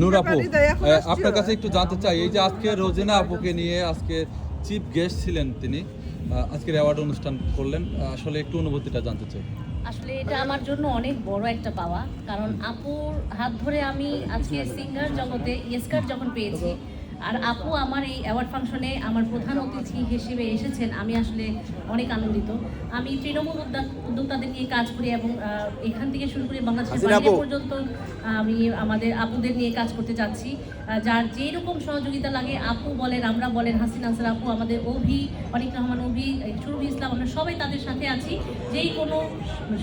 নূর আপু। আপনার কাছে একটু জানতে চাই এই যে আজকে রোজিনা আপুকে নিয়ে আজকে চিফ গেস্ট ছিলেন তিনি আজকের অ্যাওয়ার্ড অনুষ্ঠান করলেন আসলে একটু অনুভূতিটা জানতে চাই আসলে এটা আমার জন্য অনেক বড় একটা পাওয়া কারণ আপুর হাত ধরে আমি আজকে সিঙ্গার জগতে ইয়েস্কার যখন পেয়েছি আর আপু আমার এই অ্যাওয়ার্ড ফাংশনে আমার প্রধান অতিথি হিসেবে এসেছেন। আমি আসলে অনেক আনন্দিত। আমি তৃণমূল উদ্যোগ উদ্যোক্তাদের নিয়ে কাজ করি এবং এখান থেকে শুরু করে বাংলাদেশের বাইরে পর্যন্ত। আমি আমাদের আপুদের নিয়ে কাজ করতে যাচ্ছি। যার যেই রকম সহযোগিতা লাগে আপু বলেন আমরা বলেন হাসিন আনসার আপু আমাদের অভি অনিক রহমান অভি সুরভি ইসলাম আমরা সবাই তাদের সাথে আছি। যেই কোনো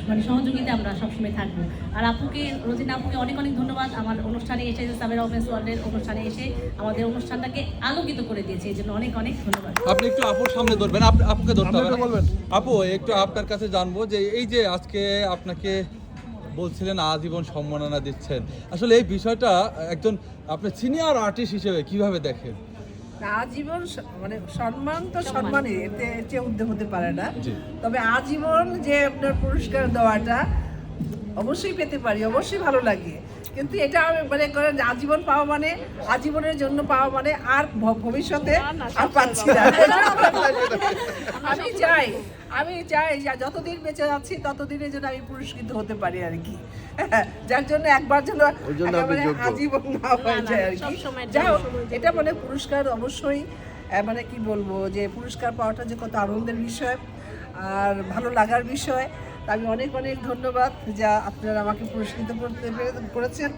মানে সহযোগিতা আমরা সবসময় থাকব। আর আপুকে রোজিনা আপুকে অনেক অনেক ধন্যবাদ। আমার অনুষ্ঠানে এসে সাবের অফেন্স ওয়ার্ল্ডের অনুষ্ঠানে এসে আমাদের অনুষ্ঠানটাকে আলোকিত করে দিয়েছে এই জন্য অনেক অনেক ধন্যবাদ। আপনি একটু আপুর সামনে ধরবেন আপুকে ধরতে হবে। আপু একটু আপনার কাছে জানব যে এই যে আজকে আপনাকে বলছিলেন আজীবন সম্মাননা দিচ্ছেন আসলে এই বিষয়টা একজন আপনি সিনিয়র আর্টিস্ট হিসেবে কীভাবে দেখেন? আজীবন মানে সম্মান তো সম্মান। সম্মানই এতে চেয়ে উদ্যোগ হতে পারে না। তবে আজীবন যে আপনার পুরস্কার দেওয়াটা অবশ্যই পেতে পারি অবশ্যই ভালো লাগে। কিন্তু এটা আমি মানে করেন আজীবন পাওয়া মানে আজীবনের জন্য পাওয়া মানে আর ভ- ভবিষ্যতে আর পাচ্ছি না। আমি চাই আমি চাই যে যতদিন বেঁচে যাচ্ছি ততদিনের জন্য আমি পুরস্কৃত হতে পারি আর কি। যার জন্য একবার যেন ওই জন্য একেবারে আজীবন না হয়ে যায় আর কি। যাই এটা মানে পুরস্কার অবশ্যই মানে কি বলব যে পুরস্কার পাওয়াটা যে কত আনন্দের বিষয় আর ভালো লাগার বিষয়। আমি অনেক অনেক ধন্যবাদ যা আপনারা আমাকে পুরস্কৃত করতে করেছেন।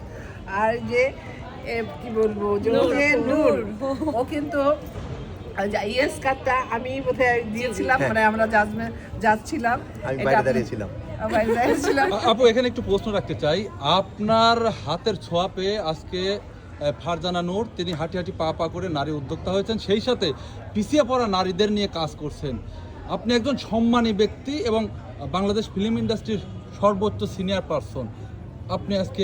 আর যে কি বলব ও নূর ও কিন্তু ইয়েস কার্ডটা আমি বোধহয় দিয়েছিলাম মানে আমরা জাজমে যাচ্ছিলাম আমি বাইরে দাঁড়িয়েছিলাম। আপু এখানে একটু প্রশ্ন রাখতে চাই। আপনার হাতের ছোঁয়া পেয়ে আজকে ফারজানা নূর তিনি হাঁটি হাঁটি পা পা করে নারী উদ্যোক্তা হয়েছেন। সেই সাথে পিছিয়ে পড়া নারীদের নিয়ে কাজ করছেন। আপনি একজন সম্মানী ব্যক্তি এবং বাংলাদেশ ফিল্ম ইন্ডাস্ট্রির সর্বোচ্চ সিনিয়র পারসন। আপনি আজকে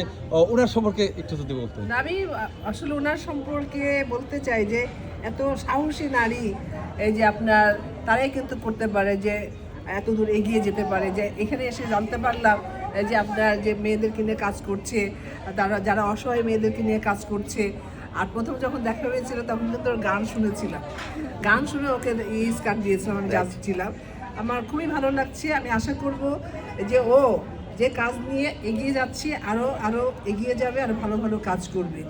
ওনার সম্পর্কে একটু যদি বলতেন। আমি আসলে ওনার সম্পর্কে বলতে চাই যে এত সাহসী নারী এই যে আপনার তারাই কিন্তু করতে পারে যে এত দূর এগিয়ে যেতে পারে। যে এখানে এসে জানতে পারলাম যে আপনার যে মেয়েদেরকে নিয়ে কাজ করছে তারা যারা অসহায় মেয়েদেরকে নিয়ে কাজ করছে আর প্রথম যখন দেখা হয়েছিল তখন কিন্তু ওর গান শুনেছিলাম। গান শুনে ওকে কার্ড দিয়েছিলাম আমি যাচ্ছিলাম আমার খুবই ভালো লাগছে আমি আশা করব যে ও যে কাজ নিয়ে এগিয়ে যাচ্ছি আরও আরও এগিয়ে যাবে আর ভালো ভালো কাজ করবে।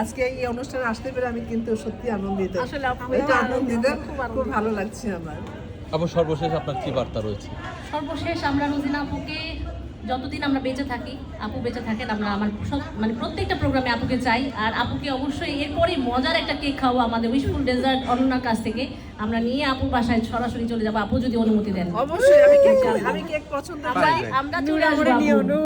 আজকে এই অনুষ্ঠানে আসতে পেরে আমি কিন্তু সত্যি আনন্দিত। আসলে আপু, এটা খুব আনন্দিত আনন্দিত, খুব ভালো লাগছে আমার। আবার সর্বশেষ আপনার কি বার্তা রয়েছে? সর্বশেষ আমরা রোজিনা আপুকে যতদিন আমরা বেঁচে থাকি আপু বেঁচে থাকেন আমরা আমার সব মানে প্রত্যেকটা প্রোগ্রামে আপুকে চাই। আর আপুকে অবশ্যই এরপরেই মজার একটা কেক খাওয়া আমাদের উইশফুল ডেজার্ট অনন্যার কাছ থেকে। আমরা নিয়ে আপু বাসায় সরাসরি চলে যাব। আপু যদি অনুমতি দেন। অবশ্যই আমি কেক পছন্দ আমরা চলে আসব।